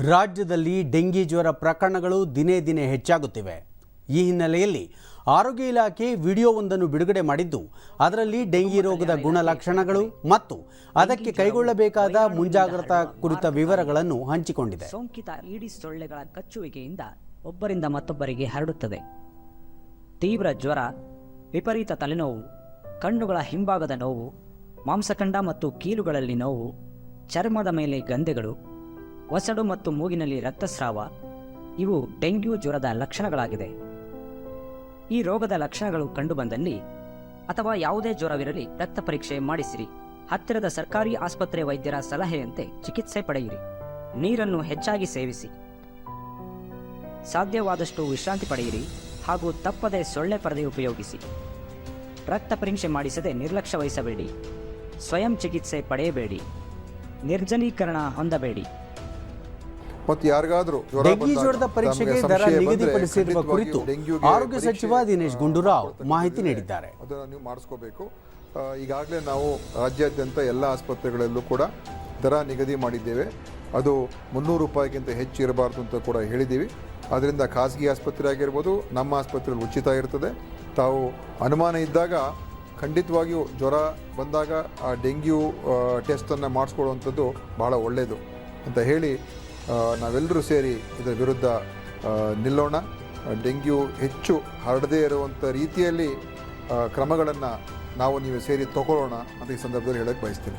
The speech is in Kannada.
ರಾಜ್ಯದಲ್ಲಿ ಡೆಂಗಿ ಜ್ವರ ಪ್ರಕರಣಗಳು ದಿನೇ ದಿನೇ ಹೆಚ್ಚಾಗುತ್ತಿವೆ. ಈ ಹಿನ್ನೆಲೆಯಲ್ಲಿ ಆರೋಗ್ಯ ಇಲಾಖೆ ವಿಡಿಯೋವೊಂದನ್ನು ಬಿಡುಗಡೆ ಮಾಡಿದ್ದು, ಅದರಲ್ಲಿ ಡೆಂಗಿ ರೋಗದ ಗುಣಲಕ್ಷಣಗಳು ಮತ್ತು ಅದಕ್ಕೆ ಕೈಗೊಳ್ಳಬೇಕಾದ ಮುಂಜಾಗ್ರತಾ ಕುರಿತ ವಿವರಗಳನ್ನು ಹಂಚಿಕೊಂಡಿದೆ. ಸೋಂಕಿತ ಈಡಿ ಸೊಳ್ಳೆಗಳ ಕಚ್ಚುವಿಕೆಯಿಂದ ಒಬ್ಬರಿಂದ ಮತ್ತೊಬ್ಬರಿಗೆ ಹರಡುತ್ತದೆ. ತೀವ್ರ ಜ್ವರ, ವಿಪರೀತ ತಲೆನೋವು, ಕಣ್ಣುಗಳ ಹಿಂಭಾಗದ ನೋವು, ಮಾಂಸಖಂಡ ಮತ್ತು ಕೀಲುಗಳಲ್ಲಿ ನೋವು, ಚರ್ಮದ ಮೇಲೆ ಗಂಧೆಗಳು ಒಸಡು ಮತ್ತು ಮೂಗಿನಲ್ಲಿ ರಕ್ತಸ್ರಾವ, ಇವು ಡೆಂಗ್ಯೂ ಜ್ವರದ ಲಕ್ಷಣಗಳಾಗಿದೆ. ಈ ರೋಗದ ಲಕ್ಷಣಗಳು ಕಂಡುಬಂದಲ್ಲಿ ಅಥವಾ ಯಾವುದೇ ಜ್ವರವಿರಲಿ ರಕ್ತ ಪರೀಕ್ಷೆ ಮಾಡಿಸಿರಿ. ಹತ್ತಿರದ ಸರ್ಕಾರಿ ಆಸ್ಪತ್ರೆ ವೈದ್ಯರ ಸಲಹೆಯಂತೆ ಚಿಕಿತ್ಸೆ ಪಡೆಯಿರಿ. ನೀರನ್ನು ಹೆಚ್ಚಾಗಿ ಸೇವಿಸಿ. ಸಾಧ್ಯವಾದಷ್ಟು ವಿಶ್ರಾಂತಿ ಪಡೆಯಿರಿ ಹಾಗೂ ತಪ್ಪದೆ ಸೊಳ್ಳೆ ಪರದೆ ಉಪಯೋಗಿಸಿ. ರಕ್ತ ಪರೀಕ್ಷೆ ಮಾಡಿಸದೆ ನಿರ್ಲಕ್ಷ್ಯ ವಹಿಸಬೇಡಿ. ಸ್ವಯಂ ಚಿಕಿತ್ಸೆ ಪಡೆಯಬೇಡಿ. ನಿರ್ಜಲೀಕರಣ ಹೊಂದಬೇಡಿ. ಮತ್ತು ಯಾರಿಗಾದ್ರೂ ಡೆಂಗಿ ಜ್ವರದ ಪರೀಕ್ಷೆಗೆ ದರ ನಿಗದಿಪಡಿಸಿರುವ ಕುರಿತು ಆರೋಗ್ಯ ಪರೀಕ್ಷೆ ಸಚಿವ ದಿನೇಶ್ ಗುಂಡೂರಾವ್ ಮಾಹಿತಿ ನೀಡಿದ್ದಾರೆ. ಅದನ್ನು ನೀವು ಮಾಡಿಸ್ಕೋಬೇಕು. ಈಗಾಗಲೇ ನಾವು ರಾಜ್ಯಾದ್ಯಂತ ಎಲ್ಲ ಆಸ್ಪತ್ರೆಗಳಲ್ಲೂ ಕೂಡ ದರ ನಿಗದಿ ಮಾಡಿದ್ದೇವೆ. ಅದು ಮುನ್ನೂರು ರೂಪಾಯಿಗಿಂತ ಹೆಚ್ಚು ಇರಬಾರ್ದು ಅಂತ ಕೂಡ ಹೇಳಿದ್ದೀವಿ. ಅದರಿಂದ ಖಾಸಗಿ ಆಸ್ಪತ್ರೆ ಆಗಿರ್ಬೋದು ನಮ್ಮ ಆಸ್ಪತ್ರೆಯಲ್ಲಿ ಉಚಿತ ಇರ್ತದೆ. ತಾವು ಅನುಮಾನ ಇದ್ದಾಗ ಖಂಡಿತವಾಗಿಯೂ ಜ್ವರ ಬಂದಾಗ ಆ ಡೆಂಗ್ಯೂ ಟೆಸ್ಟನ್ನು ಮಾಡಿಸ್ಕೊಳ್ಳುವಂಥದ್ದು ಭಾಳ ಒಳ್ಳೆಯದು ಅಂತ ಹೇಳಿ ನಾವೆಲ್ಲರೂ ಸೇರಿ ಇದರ ವಿರುದ್ಧ ನಿಲ್ಲೋಣ. ಡೆಂಗ್ಯೂ ಹೆಚ್ಚು ಹರಡದೇ ಇರುವಂಥ ರೀತಿಯಲ್ಲಿ ಕ್ರಮಗಳನ್ನು ನಾವು ನೀವು ಸೇರಿ ತಗೊಳ್ಳೋಣ ಅಂತ ಈ ಸಂದರ್ಭದಲ್ಲಿ ಹೇಳಕ್ಕೆ ಬಯಸ್ತೀನಿ.